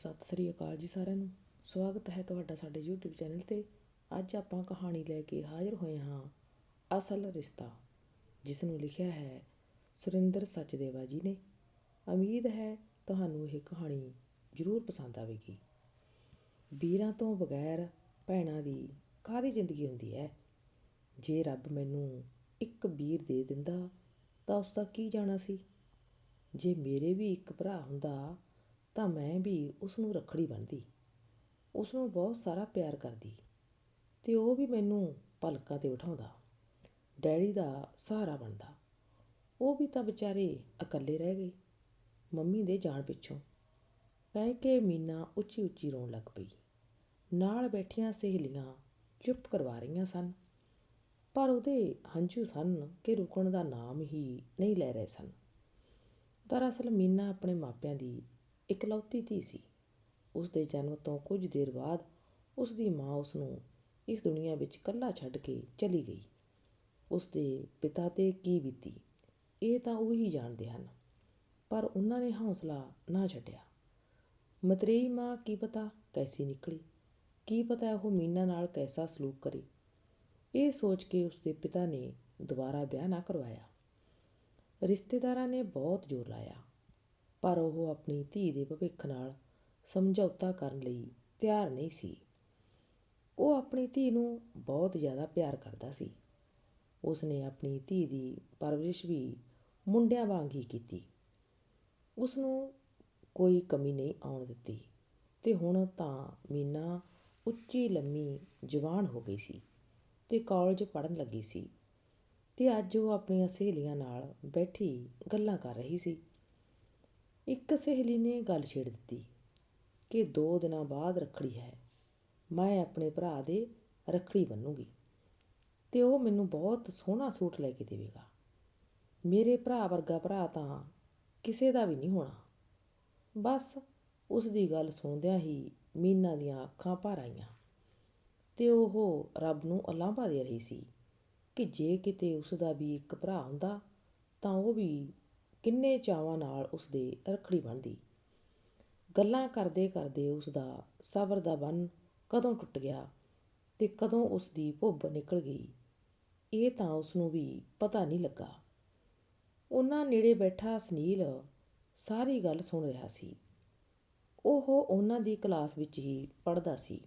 ਸਤਿ ਸ੍ਰੀ ਅਕਾਲ ਜੀ ਸਾਰਿਆਂ ਨੂੰ। ਸਵਾਗਤ ਹੈ ਤੁਹਾਡਾ ਸਾਡੇ YouTube ਚੈਨਲ ਤੇ। ਅੱਜ ਆਪਾਂ ਕਹਾਣੀ ਲੈ ਕੇ ਹਾਜ਼ਰ ਹੋਏ ਹਾਂ, ਅਸਲ ਰਿਸ਼ਤਾ ਜਿਸ ਨੂੰ ਲਿਖਿਆ ਹੈ ਸੁਰਿੰਦਰ ਸੱਚਦੇਵਾ ਜੀ ਨੇ। ਉਮੀਦ ਹੈ ਤੁਹਾਨੂੰ ਇਹ ਕਹਾਣੀ ਜ਼ਰੂਰ ਪਸੰਦ ਆਵੇਗੀ। ਵੀਰਾਂ ਤੋਂ ਬਗੈਰ ਭੈਣਾਂ ਦੀ ਕਾਹਦੀ ਜ਼ਿੰਦਗੀ ਹੁੰਦੀ ਹੈ? ਜੇ ਰੱਬ ਮੈਨੂੰ ਇੱਕ ਵੀਰ ਦੇ ਦਿੰਦਾ ਤਾਂ ਉਸ ਦਾ ਕੀ ਜਾਣਾ ਸੀ? ਜੇ ਮੇਰੇ ਵੀ ਇੱਕ ਭਰਾ ਹੁੰਦਾ ਤਾਂ ਮੈਂ ਵੀ ਉਸ ਨੂੰ ਰੱਖੜੀ ਬੰਨ੍ਹਦੀ ਉਸ ਨੂੰ ਬਹੁਤ ਸਾਰਾ ਪਿਆਰ ਕਰਦੀ ਤੇ ਉਹ ਵੀ ਮੈਨੂੰ ਪਲਕਾਂ ਤੇ ਬਿਠਾਉਂਦਾ, ਡੈਡੀ ਦਾ ਸਹਾਰਾ ਬਣਦਾ। ਉਹ ਵੀ ਤਾਂ ਵਿਚਾਰੇ ਇਕੱਲੇ ਰਹਿ ਗਏ, ਮੰਮੀ ਦੇ ਜਾਣ ਪਿੱਛੋਂ। ਕਹਿ ਕੇ ਮੀਨਾ ਉੱਚੀ ਉੱਚੀ ਰੋਣ ਲੱਗ ਪਈ। ਨਾਲ ਬੈਠੀਆਂ ਸਹੇਲੀਆਂ ਚੁੱਪ ਕਰਵਾ ਰਹੀਆਂ ਸਨ, ਪਰ ਉਹਦੇ ਹੰਝੂ ਸਨ ਕਿ ਰੁਕਣ ਦਾ ਨਾਮ ਹੀ ਨਹੀਂ ਲੈ ਰਹੇ ਸਨ। ਦਰਅਸਲ ਮੀਨਾ ਆਪਣੇ ਮਾਪਿਆਂ ਦੀ ਇਕਲੌਤੀ ਧੀ ਸੀ। ਉਸ ਦੇ ਜਨਮ ਤੋਂ ਕੁਝ ਦੇਰ ਬਾਅਦ ਉਸ ਦੀ ਮਾਂ ਉਸ ਨੂੰ ਇਸ ਦੁਨੀਆ ਵਿੱਚ ਇਕੱਲਾ ਛੱਡ ਕੇ ਚਲੀ ਗਈ। ਉਸ ਦੇ ਪਿਤਾ ਤੇ ਕੀ ਬੀਤੀ, ਇਹ ਤਾਂ ਉਹ ਹੀ ਜਾਣਦੇ ਹਨ, ਪਰ ਉਹਨਾਂ ਨੇ ਹੌਸਲਾ ਨਾ ਛੱਡਿਆ। ਮਤਰੇਈ ਮਾਂ ਕੀ ਪਤਾ ਕੈਸੀ ਨਿਕਲੀ, ਕੀ ਪਤਾ ਉਹ ਮੀਨਾ ਨਾਲ ਕੈਸਾ ਸਲੂਕ ਕਰੇ। ਇਹ ਸੋਚ ਕੇ ਉਸ ਦੇ ਪਿਤਾ ਨੇ ਦੁਬਾਰਾ ਵਿਆਹ ਨਾ ਕਰਵਾਇਆ। ਰਿਸ਼ਤੇਦਾਰਾਂ ਨੇ ਬਹੁਤ ਜ਼ੋਰ ਲਾਇਆ। ਪਰ ਉਹ ਆਪਣੀ ਧੀ ਦੇ ਭਵਿੱਖ ਨਾਲ ਸਮਝੌਤਾ ਕਰਨ ਲਈ ਤਿਆਰ ਨਹੀਂ ਸੀ। ਉਹ ਆਪਣੀ ਧੀ ਨੂੰ ਬਹੁਤ ਜ਼ਿਆਦਾ ਪਿਆਰ ਕਰਦਾ ਸੀ। ਉਸ ਨੇ ਆਪਣੀ ਧੀ ਦੀ ਪਰਵਰਿਸ਼ ਵੀ ਮੁੰਡਿਆਂ ਵਾਂਗ ਹੀ ਕੀਤੀ। ਉਸ ਨੂੰ ਕੋਈ ਕਮੀ ਨਹੀਂ ਆਉਣ ਦਿੱਤੀ ਤੇ ਹੁਣ ਤਾਂ ਮੀਨਾ ਉੱਚੀ ਲੰਮੀ ਜਵਾਨ ਹੋ ਗਈ ਸੀ ਤੇ ਕਾਲਜ ਪੜ੍ਹਨ ਲੱਗੀ ਸੀ ਤੇ ਅੱਜ ਉਹ ਆਪਣੀਆਂ ਸਹੇਲੀਆਂ ਨਾਲ ਬੈਠੀ ਗੱਲਾਂ ਕਰ ਰਹੀ ਸੀ। ਇੱਕ ਸਹੇਲੀ ਨੇ ਗੱਲ ਛੇੜ ਦਿੱਤੀ ਕਿ ਦੋ ਦਿਨਾਂ ਬਾਅਦ ਰੱਖੜੀ ਹੈ। ਮੈਂ ਆਪਣੇ ਭਰਾ ਦੇ ਰੱਖੜੀ ਬੰਨੂਗੀ ਤੇ ਉਹ ਮੈਨੂੰ ਬਹੁਤ ਸੋਹਣਾ ਸੂਟ ਲੈ ਕੇ ਦੇਵੇਗਾ। ਮੇਰੇ ਭਰਾ ਵਰਗਾ ਭਰਾ ਤਾਂ ਕਿਸੇ ਦਾ ਵੀ ਨਹੀਂ ਹੋਣਾ। ਬਸ ਉਸ ਦੀ ਗੱਲ ਸੁਣਦਿਆਂ ਹੀ ਮੀਨਾ ਦੀਆਂ ਅੱਖਾਂ ਭਰ ਆਈਆਂ ਤੇ ਉਹ ਰੱਬ ਨੂੰ ਅਲਾਂਭਾ ਦੇ ਰਹੀ ਸੀ ਕਿ ਜੇ ਕਿਤੇ ਉਸ ਦਾ ਵੀ ਇੱਕ ਭਰਾ ਹੁੰਦਾ ਤਾਂ ਉਹ ਵੀ ਕਿੰਨੇ ਚਾਵਾਂ ਨਾਲ ਉਸ ਦੇ ਰੱਖੜੀ ਬੰਨ੍ਹਦੀ ਗੱਲਾਂ ਕਰਦੇ ਕਰਦੇ ਉਸ ਦਾ ਸਬਰ ਦਾ ਬੰਨ ਕਦੋਂ ਟੁੱਟ ਗਿਆ ਤੇ ਕਦੋਂ ਉਸ ਦੀ ਭੁੱਬ ਨਿਕਲ ਗਈ, ਇਹ ਤਾਂ ਉਸ ਨੂੰ ਵੀ ਪਤਾ ਨਹੀਂ ਲੱਗਾ। ਉਹਨਾਂ ਨੇੜੇ ਬੈਠਾ ਸੁਨੀਲ ਸਾਰੀ ਗੱਲ ਸੁਣ ਰਿਹਾ ਸੀ। ਉਹ ਉਹਨਾਂ ਦੀ ਕਲਾਸ ਵਿੱਚ ਹੀ ਪੜ੍ਹਦਾ ਸੀ।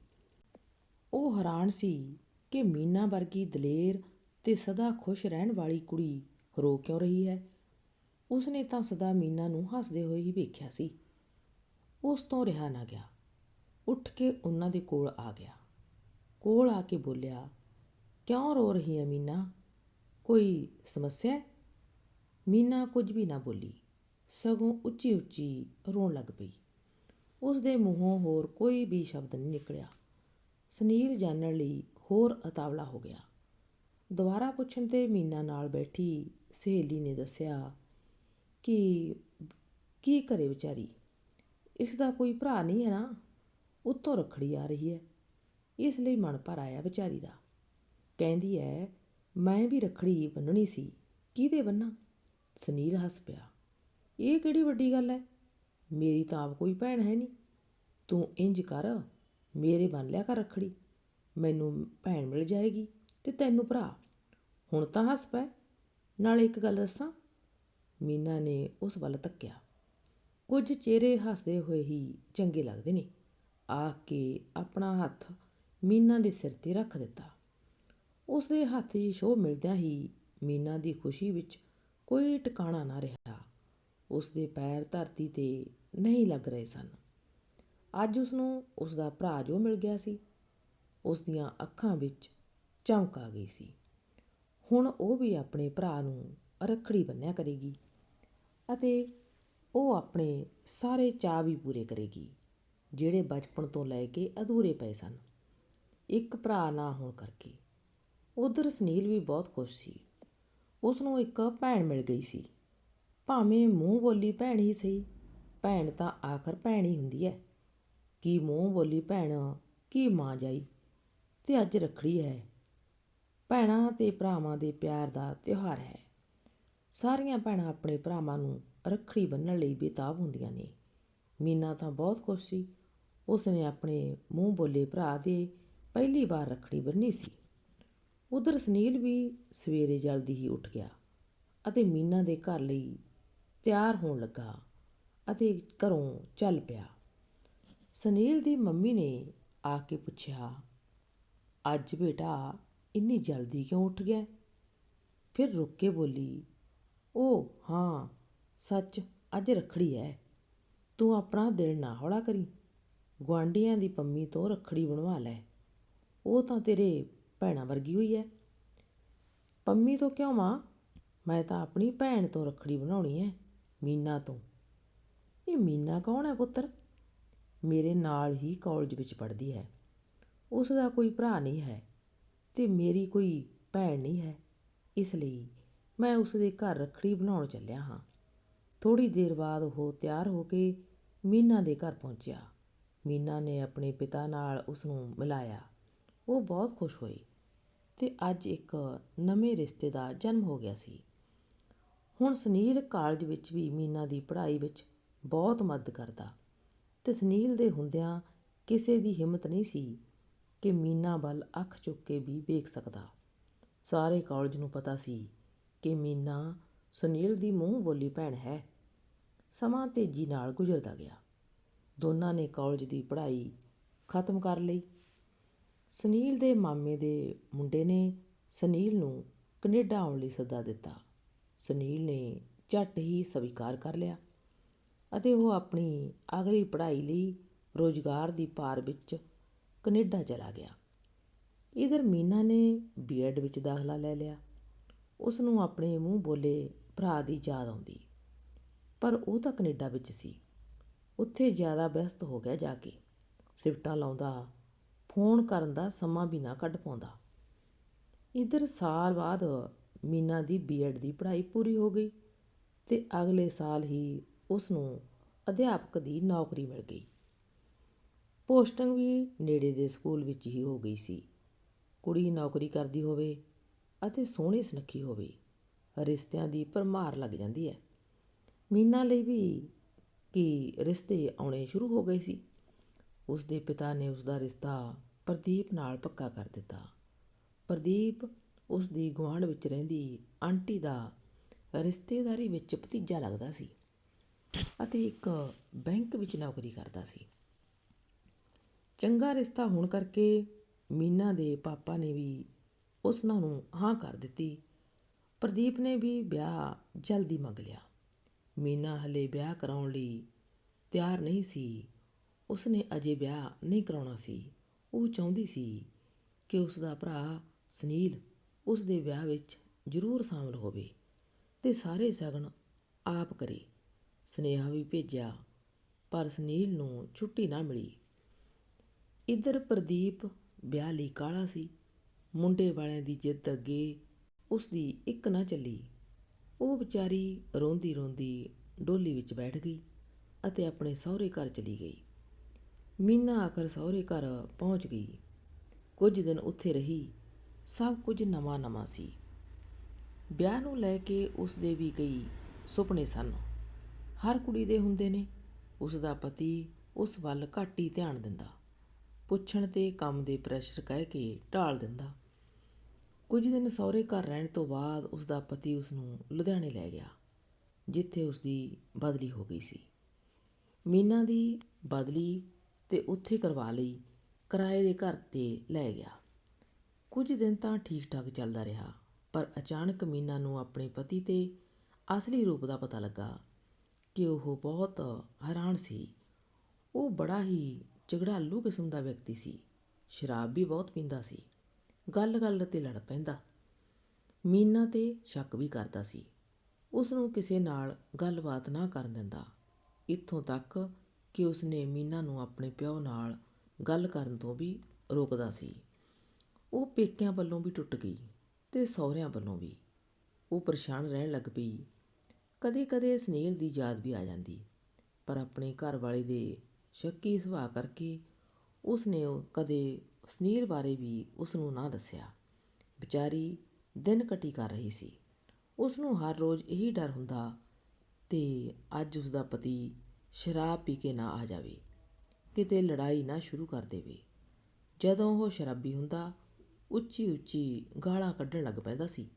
ਉਹ ਹੈਰਾਨ ਸੀ ਕਿ ਮੀਨਾ ਵਰਗੀ ਦਲੇਰ ਤੇ ਸਦਾ ਖੁਸ਼ ਰਹਿਣ ਵਾਲੀ ਕੁੜੀ ਰੋ ਕਿਉਂ ਰਹੀ ਹੈ? ਉਸਨੇ ਤਾਂ ਸਦਾ ਮੀਨਾ ਨੂੰ ਹੱਸਦੇ ਹੋਏ ਹੀ ਵੇਖਿਆ ਸੀ। ਉਸ ਤੋਂ ਰਿਹਾ ਨਾ ਗਿਆ। ਉੱਠ ਕੇ ਉਹਨਾਂ ਦੇ ਕੋਲ ਆ ਗਿਆ। ਕੋਲ ਆ ਕੇ ਬੋਲਿਆ, ਕਿਉਂ ਰੋ ਰਹੀ ਹੈ ਮੀਨਾ? ਕੋਈ ਸਮੱਸਿਆ ਮੀਨਾ ਕੁਝ ਵੀ ਨਾ ਬੋਲੀ। ਸਗੋਂ ਉੱਚੀ ਉੱਚੀ ਰੋਣ ਲੱਗ ਪਈ। ਉਸ ਦੇ ਮੂੰਹੋਂ ਹੋਰ ਕੋਈ ਵੀ ਸ਼ਬਦ ਨਹੀਂ ਨਿਕਲਿਆ। ਸੁਨੀਲ ਜਾਣਨ ਲਈ ਹੋਰ ਅਤਾਵਲਾ ਹੋ ਗਿਆ। ਦੁਬਾਰਾ ਪੁੱਛਣ ਤੇ ਮੀਨਾ ਨਾਲ ਬੈਠੀ ਸਹੇਲੀ ਨੇ ਦੱਸਿਆ ਕਿ ਕੀ ਕਰੇ ਵਿਚਾਰੀ? ਇਸ ਦਾ ਕੋਈ ਭਰਾ ਨਹੀਂ ਹੈ ਨਾ। ਉੱਤੋਂ ਰੱਖੜੀ ਆ ਰਹੀ ਹੈ। ਇਸ ਲਈ ਮਨ ਭਰ ਆਇਆ ਵਿਚਾਰੀ ਦਾ। ਕਹਿੰਦੀ ਹੈ ਮੈਂ ਵੀ ਰੱਖੜੀ ਬੰਨਣੀ ਸੀ। ਕਿਹਦੇ ਬੰਨਾ? ਸਨੀਰ ਹੱਸ ਪਿਆ। ਇਹ ਕਿਹੜੀ ਵੱਡੀ ਗੱਲ ਹੈ ਮੇਰੀ ਤਾਂ ਆਪ ਕੋਈ ਭੈਣ ਹੈ ਨਹੀਂ। ਤੂੰ ਇੰਜ ਕਰ, ਮੇਰੇ ਬੰਨ ਲਿਆ ਕਰ ਰੱਖੜੀ। ਮੈਨੂੰ ਭੈਣ ਮਿਲ ਜਾਏਗੀ ਤੇ ਤੈਨੂੰ ਭਰਾ। ਹੁਣ ਤਾਂ ਹੱਸ ਪੈ। ਨਾਲੇ ਇੱਕ ਗੱਲ ਦੱਸਾਂ ਮੀਨਾ ਨੇ ਉਸ ਵੱਲ ਤੱਕਿਆ ਕੁਝ ਚਿਹਰੇ ਹੱਸਦੇ ਹੋਏ ਹੀ ਚੰਗੇ ਲੱਗਦੇ ਨੇ। ਆਖ ਕੇ ਆਪਣਾ ਹੱਥ ਮੀਨਾ ਦੇ ਸਿਰ ਤੇ ਰੱਖ ਦਿੱਤਾ। ਉਸ ਦੇ ਹੱਥ ਦੀ ਸ਼ੋਅ ਮਿਲਦਿਆਂ ਹੀ ਮੀਨਾ ਦੀ ਖੁਸ਼ੀ ਵਿੱਚ ਕੋਈ ਟਿਕਾਣਾ ਨਾ ਰਿਹਾ। ਉਸ ਦੇ ਪੈਰ ਧਰਤੀ ਤੇ ਨਹੀਂ ਲੱਗ ਰਹੇ ਸਨ। ਅੱਜ ਉਸ ਨੂੰ ਉਸ ਦਾ ਭਰਾ ਜੋ ਮਿਲ ਗਿਆ ਸੀ, ਉਸ ਦੀਆਂ ਅੱਖਾਂ ਵਿੱਚ ਚਮਕ ਆ ਗਈ ਸੀ। ਹੁਣ ਉਹ ਵੀ ਆਪਣੇ ਭਰਾ ਨੂੰ ਰੱਖੜੀ ਬੰਨਿਆ ਕਰੇਗੀ ਅਤੇ ਉਹ ਆਪਣੇ ਸਾਰੇ ਚਾਅ ਵੀ ਪੂਰੇ ਕਰੇਗੀ, ਜਿਹੜੇ ਬਚਪਨ ਤੋਂ ਲੈ ਕੇ ਅਧੂਰੇ ਪਏ ਸਨ। ਇੱਕ ਭਰਾ ਨਾ ਹੋਣ ਕਰਕੇ। ਉਧਰ ਸੁਨੀਲ ਵੀ ਬਹੁਤ ਖੁਸ਼ ਸੀ। ਉਸ ਨੂੰ ਇੱਕ ਭੈਣ ਮਿਲ ਗਈ ਸੀ। ਭਾਵੇਂ ਮੂੰਹ ਬੋਲੀ ਭੈਣ ਹੀ ਸਹੀ, ਭੈਣ ਤਾਂ ਆਖਰ ਭੈਣ ਹੀ ਹੁੰਦੀ ਹੈ ਕੀ ਮੂੰਹ ਬੋਲੀ ਭੈਣ, ਕੀ ਮਾਂ ਜਾਈ। ਤੇ ਅੱਜ ਰੱਖੜੀ ਹੈ। ਭੈਣਾਂ ਤੇ ਭਰਾਵਾਂ ਦੇ ਪਿਆਰ ਦਾ ਤਿਉਹਾਰ ਹੈ। ਸਾਰੀਆਂ ਭੈਣਾਂ ਆਪਣੇ ਭਰਾਵਾਂ ਨੂੰ ਰੱਖੜੀ ਬੰਨ੍ਹਣ ਲਈ ਬੇਤਾਬ ਹੁੰਦੀਆਂ ਨੇ। ਮੀਨਾ ਤਾਂ ਬਹੁਤ ਖੁਸ਼ ਸੀ। ਉਸ ਨੇ ਆਪਣੇ ਮੂੰਹ ਬੋਲੇ ਭਰਾ ਦੇ ਪਹਿਲੀ ਵਾਰ ਰੱਖੜੀ ਬੰਨੀ ਸੀ। ਉਧਰ ਸੁਨੀਲ ਵੀ ਸਵੇਰੇ ਜਲਦੀ ਹੀ ਉੱਠ ਗਿਆ ਅਤੇ ਮੀਨਾ ਦੇ ਘਰ ਲਈ ਤਿਆਰ ਹੋਣ ਲੱਗਾ ਅਤੇ ਘਰੋਂ ਚੱਲ ਪਿਆ। ਸੁਨੀਲ ਦੀ ਮੰਮੀ ਨੇ ਆ ਕੇ ਪੁੱਛਿਆ, ਅੱਜ ਬੇਟਾ ਇੰਨੀ ਜਲਦੀ ਕਿਉਂ ਉੱਠ ਗਿਆ? ਫਿਰ ਰੁੱਕ ਕੇ ਬੋਲੀ ਉਹ ਹਾਂ, ਸੱਚ ਅੱਜ ਰੱਖੜੀ ਐ। ਤੂੰ ਆਪਣਾ ਦਿਲ ਨਾ ਹੌਲਾ ਕਰੀ। ਗੁਆਂਢੀਆਂ ਦੀ ਪੰਮੀ ਤੋਂ ਰੱਖੜੀ ਬਣਵਾ ਲੈ। ਉਹ ਤਾਂ ਤੇਰੇ ਭੈਣਾਂ ਵਰਗੀ ਹੋਈ ਐ। ਪੰਮੀ ਤੋਂ ਕਿਉਂ ਮਾਂ? ਮੈਂ ਤਾਂ ਆਪਣੀ ਭੈਣ ਤੋਂ ਰੱਖੜੀ ਬਣਾਉਣੀ ਐ, ਮੀਨਾ ਤੋਂ। ਇਹ ਮੀਨਾ ਕੌਣ ਹੈ ਪੁੱਤਰ? ਮੇਰੇ ਨਾਲ ਹੀ ਕਾਲਜ ਵਿੱਚ ਪੜ੍ਹਦੀ ਹੈ ਉਸ ਦਾ ਕੋਈ ਭਰਾ ਨਹੀਂ ਹੈ ਤੇ ਮੇਰੀ ਕੋਈ ਭੈਣ ਨਹੀਂ ਹੈ। ਇਸ ਲਈ ਮੈਂ ਉਸ ਦੇ ਘਰ ਰੱਖੜੀ ਬਣਾਉਣ ਚੱਲਿਆ ਹਾਂ। ਥੋੜੀ ਦੇਰ ਬਾਅਦ ਉਹ ਤਿਆਰ ਹੋ ਕੇ ਮੀਨਾ ਦੇ ਘਰ ਪਹੁੰਚਿਆ। ਮੀਨਾ ਨੇ ਆਪਣੇ ਪਿਤਾ ਨਾਲ ਉਸ ਨੂੰ ਮਿਲਾਇਆ। ਉਹ ਬਹੁਤ ਖੁਸ਼ ਹੋਈ ਤੇ ਅੱਜ ਇੱਕ ਨਵੇਂ ਰਿਸ਼ਤੇ ਦਾ ਜਨਮ ਹੋ ਗਿਆ ਸੀ। ਹੁਣ ਸੁਨੀਲ ਕਾਲਜ ਵਿੱਚ ਵੀ ਮੀਨਾ ਦੀ ਪੜ੍ਹਾਈ ਵਿੱਚ ਬਹੁਤ ਮਦਦ ਕਰਦਾ ਤੇ ਸੁਨੀਲ ਦੇ ਹੁੰਦਿਆਂ ਕਿਸੇ ਦੀ ਹਿੰਮਤ ਨਹੀਂ ਸੀ ਕਿ ਮੀਨਾ ਵੱਲ ਅੱਖ ਚੁੱਕ ਕੇ ਵੀ ਵੇਖ ਸਕਦਾ। ਸਾਰੇ ਕਾਲਜ ਨੂੰ ਪਤਾ ਸੀ ਕਿ ਮੀਨਾ ਸੁਨੀਲ ਦੀ ਮੂੰਹ ਬੋਲੀ ਭੈਣ ਹੈ। ਸਮਾਂ ਤੇਜ਼ੀ ਨਾਲ ਗੁਜ਼ਰਦਾ ਗਿਆ। ਦੋਨਾਂ ਨੇ ਕਾਲਜ ਦੀ ਪੜ੍ਹਾਈ ਖਤਮ ਕਰ ਲਈ। ਸੁਨੀਲ ਦੇ ਮਾਮੇ ਦੇ ਮੁੰਡੇ ਨੇ ਸੁਨੀਲ ਨੂੰ ਕੈਨੇਡਾ ਆਉਣ ਲਈ ਸੱਦਾ ਦਿੱਤਾ। ਸੁਨੀਲ ਨੇ ਝੱਟ ਹੀ ਸਵੀਕਾਰ ਕਰ ਲਿਆ ਅਤੇ ਉਹ ਆਪਣੀ ਅਗਲੀ ਪੜ੍ਹਾਈ ਲਈ ਰੋਜ਼ਗਾਰ ਦੀ ਭਾਰ ਵਿੱਚ ਕੈਨੇਡਾ ਚਲਾ ਗਿਆ। ਇਧਰ ਮੀਨਾ ਨੇ ਬੀਐਡ ਵਿੱਚ ਦਾਖਲਾ ਲੈ ਲਿਆ। ਉਸ ਨੂੰ ਆਪਣੇ ਮੂੰਹ ਬੋਲੇ ਭਰਾ ਦੀ ਯਾਦ ਆਉਂਦੀ। ਪਰ ਉਹ ਤਾਂ ਕੈਨੇਡਾ ਵਿੱਚ ਸੀ। ਉੱਥੇ ਜ਼ਿਆਦਾ ਵਿਅਸਤ ਹੋ ਗਿਆ ਜਾ ਕੇ। ਸਿਫਟਾਂ ਲਾਉਂਦਾ, ਫੋਨ ਕਰਨ ਦਾ ਸਮਾਂ ਵੀ ਨਾ ਕੱਢ ਪਾਉਂਦਾ। ਇਧਰ ਸਾਲ ਬਾਅਦ ਮੀਨਾ ਦੀ ਬੀਐਡ ਦੀ ਪੜ੍ਹਾਈ ਪੂਰੀ ਹੋ ਗਈ ਤੇ ਅਗਲੇ ਸਾਲ ਹੀ ਉਸ ਨੂੰ ਅਧਿਆਪਕ ਦੀ ਨੌਕਰੀ ਮਿਲ ਗਈ। ਪੋਸਟਿੰਗ ਵੀ ਨੇੜੇ ਦੇ ਸਕੂਲ ਵਿੱਚ ਹੀ ਹੋ ਗਈ ਸੀ। ਕੁੜੀ ਨੌਕਰੀ ਕਰਦੀ ਹੋਵੇ ਅਤੇ ਸੋਹਣੀ ਸੁਨੱਖੀ ਹੋਵੇ, ਰਿਸ਼ਤਿਆਂ ਦੀ ਭਰਮਾਰ ਲੱਗ ਜਾਂਦੀ ਹੈ। ਮੀਨਾ ਲਈ ਵੀ ਕਿ ਰਿਸ਼ਤੇ ਆਉਣੇ ਸ਼ੁਰੂ ਹੋ ਗਏ ਸੀ। ਉਸ ਦੇ ਪਿਤਾ ਨੇ ਉਸ ਦਾ ਰਿਸ਼ਤਾ ਪ੍ਰਦੀਪ ਨਾਲ ਪੱਕਾ ਕਰ ਦਿੱਤਾ। ਪ੍ਰਦੀਪ ਉਸ ਦੀ ਗੁਆਂਢ ਵਿੱਚ ਰਹਿੰਦੀ ਆਂਟੀ ਦਾ ਰਿਸ਼ਤੇਦਾਰੀ ਵਿੱਚ ਭਤੀਜਾ ਲੱਗਦਾ ਸੀ ਅਤੇ ਇੱਕ ਬੈਂਕ ਵਿੱਚ ਨੌਕਰੀ ਕਰਦਾ ਸੀ। ਚੰਗਾ ਰਿਸ਼ਤਾ ਹੋਣ ਕਰਕੇ ਮੀਨਾ ਦੇ ਪਾਪਾ ਨੇ ਵੀ ਉਸ ਨੂੰ ਹਾਂ ਕਰ ਦਿੱਤੀ। ਪ੍ਰਦੀਪ ਨੇ ਵੀ ਵਿਆਹ ਜਲਦੀ ਮੰਗ ਲਿਆ। ਮੀਨਾ ਹਲੇ ਵਿਆਹ ਕਰਾਉਣ ਲਈ ਤਿਆਰ ਨਹੀਂ ਸੀ। ਉਸਨੇ ਅਜੇ ਵਿਆਹ ਨਹੀਂ ਕਰਾਉਣਾ ਸੀ। ਉਹ ਚਾਹੁੰਦੀ ਸੀ ਕਿ ਉਸ ਦਾ ਭਰਾ ਸੁਨੀਲ ਉਸ ਦੇ ਵਿਆਹ ਵਿੱਚ ਜ਼ਰੂਰ ਸ਼ਾਮਲ ਹੋਵੇ ਤੇ ਸਾਰੇ ਸਗਨ ਆਪ ਕਰੇ। ਸੁਨੇਹਾ ਵੀ ਭੇਜਿਆ, ਪਰ ਸੁਨੀਲ ਨੂੰ ਛੁੱਟੀ ਨਾ ਮਿਲੀ। ਇੱਧਰ ਪ੍ਰਦੀਪ ਵਿਆਹ ਲਈ ਕਾਲਾ ਸੀ? ਮੁੰਡੇ ਵਾਲਿਆਂ ਦੀ ਜਿੱਦ ਅੱਗੇ ਉਸ ਦੀ ਇੱਕ ਨਾ ਚੱਲੀ। ਉਹ ਵਿਚਾਰੀ ਰੋਂਦੀ ਰੋਂਦੀ ਡੋਲੀ ਵਿੱਚ ਬੈਠ ਗਈ ਅਤੇ ਆਪਣੇ ਸਹੁਰੇ ਘਰ ਚਲੀ ਗਈ। ਮੀਨਾ ਆਖਰ ਸਹੁਰੇ ਘਰ ਪਹੁੰਚ ਗਈ। ਕੁਝ ਦਿਨ ਉੱਥੇ ਰਹੀ। ਸਭ ਕੁਝ ਨਵਾਂ ਨਵਾਂ ਸੀ। ਵਿਆਹ ਨੂੰ ਲੈ ਕੇ ਉਸ ਦੇ ਵੀ ਕਈ ਸੁਪਨੇ ਸਨ। ਹਰ ਕੁੜੀ ਦੇ ਹੁੰਦੇ ਨੇ। ਉਸ ਦਾ ਪਤੀ ਉਸ ਵੱਲ ਘੱਟ ਹੀ ਧਿਆਨ ਦਿੰਦਾ। ਪੁੱਛਣ ਤੇ ਕੰਮ ਦੇ ਪ੍ਰੈਸ਼ਰ ਕਹਿ ਕੇ ਢਾਲ ਦਿੰਦਾ। ਕੁਝ ਦਿਨ ਸਹੁਰੇ ਘਰ ਰਹਿਣ ਤੋਂ ਬਾਅਦ ਉਸ ਦਾ ਪਤੀ ਉਸ ਨੂੰ ਲੁਧਿਆਣੇ ਲੈ ਗਿਆ, ਜਿੱਥੇ ਉਸ ਦੀ ਬਦਲੀ ਹੋ ਗਈ ਸੀ। ਮੀਨਾ ਦੀ ਬਦਲੀ ਤੇ ਉੱਥੇ ਕਰਵਾ ਲਈ ਕਿਰਾਏ ਦੇ ਘਰ ਤੇ ਲੈ ਗਿਆ। ਕੁਝ ਦਿਨ ਤਾਂ ਠੀਕ ਠਾਕ ਚੱਲਦਾ ਰਿਹਾ, ਪਰ ਅਚਾਨਕ ਮੀਨਾ ਨੂੰ ਆਪਣੇ ਪਤੀ ਤੇ ਅਸਲੀ ਰੂਪ ਦਾ ਪਤਾ ਲੱਗਾ ਕਿ ਉਹ ਬਹੁਤ ਹੈਰਾਨ ਸੀ। ਉਹ ਬੜਾ ਹੀ ਝਗੜਾਲੂ ਕਿਸਮ ਦਾ ਵਿਅਕਤੀ ਸੀ। ਸ਼ਰਾਬ ਵੀ ਬਹੁਤ ਪੀਂਦਾ ਸੀ। ਗੱਲ-ਗੱਲ ਤੇ ਲੜ ਪੈਂਦਾ। ਮੀਨਾ ਤੇ ਸ਼ੱਕ ਵੀ ਕਰਦਾ ਸੀ। ਉਸ ਨੂੰ ਕਿਸੇ ਨਾਲ ਗੱਲਬਾਤ ਨਾ ਕਰਨ ਦਿੰਦਾ। ਇੱਥੋਂ ਤੱਕ ਕਿ ਉਸਨੇ ਮੀਨਾ ਨੂੰ ਆਪਣੇ ਪਿਓ ਨਾਲ ਗੱਲ ਕਰਨ ਤੋਂ ਵੀ ਰੋਕਦਾ ਸੀ। ਉਹ ਪੇਕਿਆਂ ਵੱਲੋਂ ਵੀ ਟੁੱਟ ਗਈ ਤੇ ਸਹੁਰਿਆਂ ਵੱਲੋਂ ਵੀ। ਉਹ ਪਰੇਸ਼ਾਨ ਰਹਿਣ ਲੱਗ ਪਈ। ਕਦੇ-ਕਦੇ ਸੁਨੀਲ ਦੀ ਯਾਦ ਵੀ ਆ ਜਾਂਦੀ। ਪਰ ਆਪਣੇ ਘਰ ਵਾਲੇ ਦੇ ਸ਼ੱਕੀ ਸੁਭਾਅ ਕਰਕੇ ਉਸ ਨੇ ਕਦੇ ਸੁਨੀਲ ਬਾਰੇ ਵੀ ਉਸ ਨੂੰ ਨਾ ਦੱਸਿਆ। ਵਿਚਾਰੀ ਦਿਨ ਕਟੀ ਕਰ ਰਹੀ ਸੀ। ਉਸ ਨੂੰ ਹਰ ਰੋਜ਼ ਇਹੀ ਡਰ ਹੁੰਦਾ ਤੇ ਅੱਜ ਉਸ ਦਾ ਪਤੀ ਸ਼ਰਾਬ ਪੀ ਕੇ ਨਾ ਆ ਜਾਵੇ, ਕਿਤੇ ਲੜਾਈ ਨਾ ਸ਼ੁਰੂ ਕਰ ਦੇਵੇ। ਜਦੋਂ ਉਹ ਸ਼ਰਾਬੀ ਹੁੰਦਾ ਉੱਚੀ ਉੱਚੀ ਗਾਲਾਂ ਕੱਢਣ ਲੱਗ ਪੈਂਦਾ ਸੀ।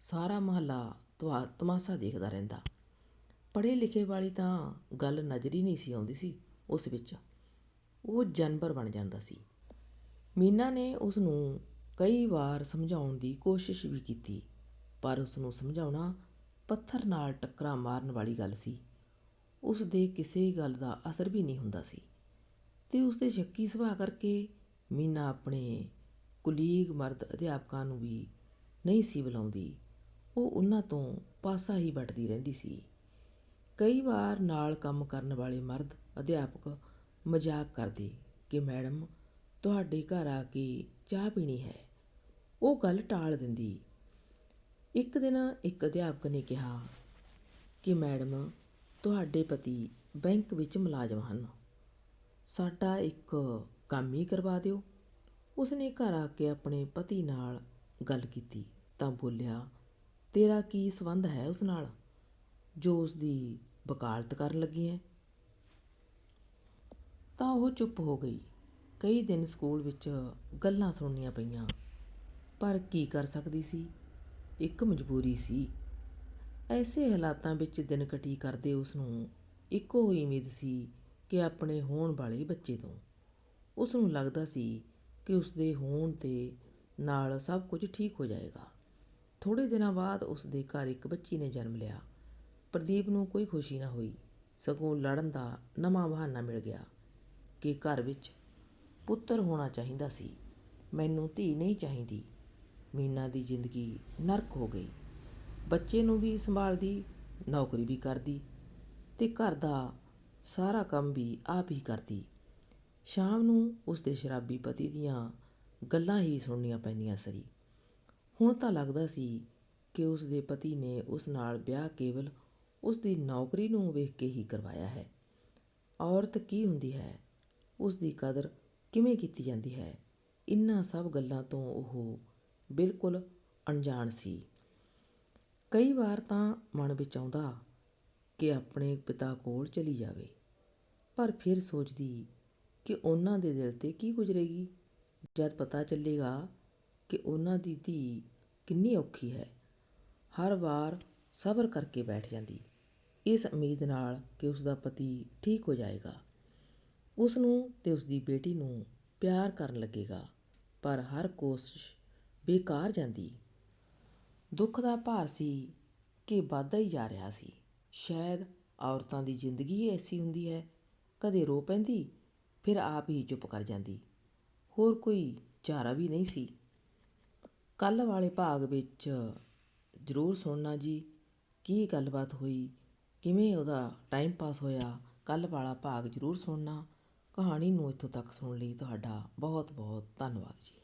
ਸਾਰਾ ਮਹੱਲਾ ਤਵਾ ਤਮਾਸ਼ਾ ਦੇਖਦਾ ਰਹਿੰਦਾ। ਪੜ੍ਹੇ ਲਿਖੇ ਵਾਲੀ ਤਾਂ ਗੱਲ ਨਜ਼ਰ ਹੀ ਨਹੀਂ ਸੀ ਆਉਂਦੀ ਸੀ ਉਸ ਵਿੱਚ। ਉਹ ਜਾਨਵਰ ਬਣ ਜਾਂਦਾ ਸੀ। ਮੀਨਾ ਨੇ ਉਸ ਨੂੰ ਕਈ ਵਾਰ ਸਮਝਾਉਣ ਦੀ ਕੋਸ਼ਿਸ਼ ਵੀ ਕੀਤੀ, ਪਰ ਉਸ ਨੂੰ ਸਮਝਾਉਣਾ ਪੱਥਰ ਨਾਲ ਟੱਕਰਾਂ ਮਾਰਨ ਵਾਲੀ ਗੱਲ ਸੀ। ਉਸ ਦੇ ਕਿਸੇ ਗੱਲ ਦਾ ਅਸਰ ਵੀ ਨਹੀਂ ਹੁੰਦਾ ਸੀ ਤੇ ਉਸ ਦੇ ਸ਼ੱਕੀ ਸੁਭਾਅ ਕਰਕੇ ਮੀਨਾ ਆਪਣੇ ਕੁਲੀਗ ਮਰਦ ਅਧਿਆਪਕਾਂ ਨੂੰ ਵੀ ਨਹੀਂ ਸੀ ਬੁਲਾਉਂਦੀ। ਉਹ ਉਹਨਾਂ ਤੋਂ ਪਾਸਾ ਹੀ ਵੱਟਦੀ ਰਹਿੰਦੀ ਸੀ। ਕਈ ਵਾਰ ਨਾਲ ਕੰਮ ਕਰਨ ਵਾਲੇ ਮਰਦ ਅਧਿਆਪਕ ਮਜ਼ਾਕ ਕਰਦੇ ਕਿ ਮੈਡਮ ਤੁਹਾਡੇ ਘਰ ਆ ਕੇ ਚਾਹ ਪੀਣੀ ਹੈ। ਉਹ ਗੱਲ ਟਾਲ ਦਿੰਦੀ। ਇੱਕ ਦਿਨ ਇੱਕ ਅਧਿਆਪਕ ਨੇ ਕਿਹਾ ਕਿ ਮੈਡਮ, ਤੁਹਾਡੇ ਪਤੀ ਬੈਂਕ ਵਿੱਚ ਮੁਲਾਜ਼ਮ ਹਨ। ਸਾਡਾ ਇੱਕ ਕੰਮ ਹੀ ਕਰਵਾ ਦਿਓ। ਉਸਨੇ ਘਰ ਆ ਕੇ ਆਪਣੇ ਪਤੀ ਨਾਲ ਗੱਲ ਕੀਤੀ। ਤਾਂ ਬੋਲਿਆ, ਤੇਰਾ ਕੀ ਸੰਬੰਧ ਹੈ ਉਸ ਨਾਲ? ਜੋ ਉਸ ਦੀ ਵਕਾਲਤ ਕਰਨ ਲੱਗੀ ਹੈ। ਤਾਂ ਉਹ ਚੁੱਪ ਹੋ ਗਈ। ਕਈ ਦਿਨ ਸਕੂਲ ਵਿੱਚ ਗੱਲਾਂ ਸੁਣਨੀਆਂ ਪਈਆਂ। ਪਰ ਕੀ ਕਰ ਸਕਦੀ ਸੀ? ਇੱਕ ਮਜਬੂਰੀ ਸੀ। ਐਸੇ ਹਾਲਾਤਾਂ ਵਿੱਚ ਦਿਨ ਕਟੀ ਕਰਦੇ ਉਸ ਨੂੰ ਇੱਕੋ ਹੀ ਉਮੀਦ ਸੀ ਕਿ ਆਪਣੇ ਹੋਣ ਵਾਲੇ ਬੱਚੇ ਤੋਂ। ਉਸ ਨੂੰ ਲੱਗਦਾ ਸੀ ਕਿ ਉਸ ਦੇ ਹੋਣ ਤੇ ਨਾਲ ਸਭ ਕੁਝ ਠੀਕ ਹੋ ਜਾਏਗਾ। ਥੋੜੇ ਦਿਨਾਂ ਬਾਅਦ ਉਸ ਦੇ ਘਰ ਇੱਕ ਬੱਚੀ ਨੇ ਜਨਮ ਲਿਆ। ਪ੍ਰਦੀਪ ਨੂੰ ਕੋਈ ਖੁਸ਼ੀ ਨਾ ਹੋਈ। ਸਗੋਂ ਲੜਨ ਦਾ ਨਵਾਂ ਬਹਾਨਾ ਮਿਲ ਗਿਆ ਕਿ ਘਰ ਵਿੱਚ ਪੁੱਤਰ ਹੋਣਾ ਚਾਹੀਦਾ ਸੀ। ਮੈਨੂੰ ਧੀ ਨਹੀਂ ਚਾਹੀਦੀ। ਮੀਨਾ ਦੀ ਜ਼ਿੰਦਗੀ ਨਰਕ ਹੋ ਗਈ। ਬੱਚੇ ਨੂੰ ਵੀ ਸੰਭਾਲਦੀ, ਨੌਕਰੀ ਵੀ ਕਰਦੀ ਤੇ ਘਰ ਦਾ ਸਾਰਾ ਕੰਮ ਵੀ ਆਪ ਹੀ ਕਰਦੀ। ਸ਼ਾਮ ਨੂੰ ਉਸ ਦੇ ਸ਼ਰਾਬੀ ਪਤੀ ਦੀਆਂ ਗੱਲਾਂ ਹੀ ਸੁਣਨੀਆਂ ਪੈਂਦੀਆਂ ਸਰੀ। ਹੁਣ ਤਾਂ ਲੱਗਦਾ ਸੀ ਕਿ ਉਸ ਦੇ ਪਤੀ ਨੇ ਉਸ ਨਾਲ ਵਿਆਹ ਕੇਵਲ ਉਸ ਦੀ ਨੌਕਰੀ ਨੂੰ ਵੇਖ ਕੇ ਹੀ ਕਰਵਾਇਆ ਹੈ। ਔਰਤ ਕੀ ਹੁੰਦੀ ਹੈ? ਉਸ ਦੀ ਕਦਰ ਕਿਵੇਂ ਕੀਤੀ ਜਾਂਦੀ ਹੈ? ਇਨ੍ਹਾਂ ਸਭ ਗੱਲਾਂ ਤੋਂ ਉਹ ਬਿਲਕੁਲ ਅਣਜਾਣ ਸੀ। ਕਈ ਵਾਰ ਤਾਂ ਮਨ ਵਿੱਚ ਆਉਂਦਾ ਕਿ ਆਪਣੇ ਪਿਤਾ ਕੋਲ ਚਲੀ ਜਾਵੇ, ਪਰ ਫਿਰ ਸੋਚਦੀ ਕਿ ਉਹਨਾਂ ਦੇ ਦਿਲ ਤੇ ਕੀ ਗੁਜ਼ਰੇਗੀ? ਜਦ ਪਤਾ ਚੱਲੇਗਾ ਕਿ ਉਹਨਾਂ ਦੀ ਧੀ ਕਿੰਨੀ ਔਖੀ ਹੈ, ਹਰ ਵਾਰ ਸਬਰ ਕਰਕੇ ਬੈਠ ਜਾਂਦੀ। ਇਸ ਉਮੀਦ ਨਾਲ ਕਿ ਉਸ ਦਾ ਪਤੀ ਠੀਕ ਹੋ ਜਾਏਗਾ। ਉਸ ਨੂੰ ਤੇ ਉਸ ਬੇਟੀ ਨੂੰ ਪਿਆਰ ਕਰਨ ਲੱਗੇਗਾ, ਪਰ ਹਰ ਕੋਸ਼ਿਸ਼ ਬੇਕਾਰ ਜਾਂਦੀ। ਦੁੱਖ ਦਾ ਭਾਰ ਸੀ ਕਿ ਵੱਧਦਾ ਹੀ ਜਾ ਰਿਹਾ ਸੀ। ਸ਼ਾਇਦ ਔਰਤਾਂ ਦੀ ਜ਼ਿੰਦਗੀ ਹੀ ਐਸੀ ਹੁੰਦੀ ਹੈ, ਕਦੇ ਰੋ ਪੈਂਦੀ, ਫਿਰ ਆਪ ਹੀ ਚੁੱਪ ਕਰ ਜਾਂਦੀ। ਹੋਰ ਕੋਈ ਚਾਰਾ ਵੀ ਨਹੀਂ ਸੀ। ਕੱਲ ਵਾਲੇ ਭਾਗ ਵਿੱਚ ਜ਼ਰੂਰ ਸੁਣਨਾ ਜੀ, ਕੀ ਗੱਲਬਾਤ ਹੋਈ, ਕਿਵੇਂ ਉਹਦਾ ਟਾਈਮ ਪਾਸ ਹੋਇਆ ਕੱਲ ਵਾਲਾ ਭਾਗ ਜ਼ਰੂਰ ਸੁਣਨਾ। ਕਹਾਣੀ ਨੂੰ ਇੱਥੋਂ ਤੱਕ ਸੁਣਨ ਲਈ ਤੁਹਾਡਾ ਬਹੁਤ ਬਹੁਤ ਧੰਨਵਾਦ ਜੀ।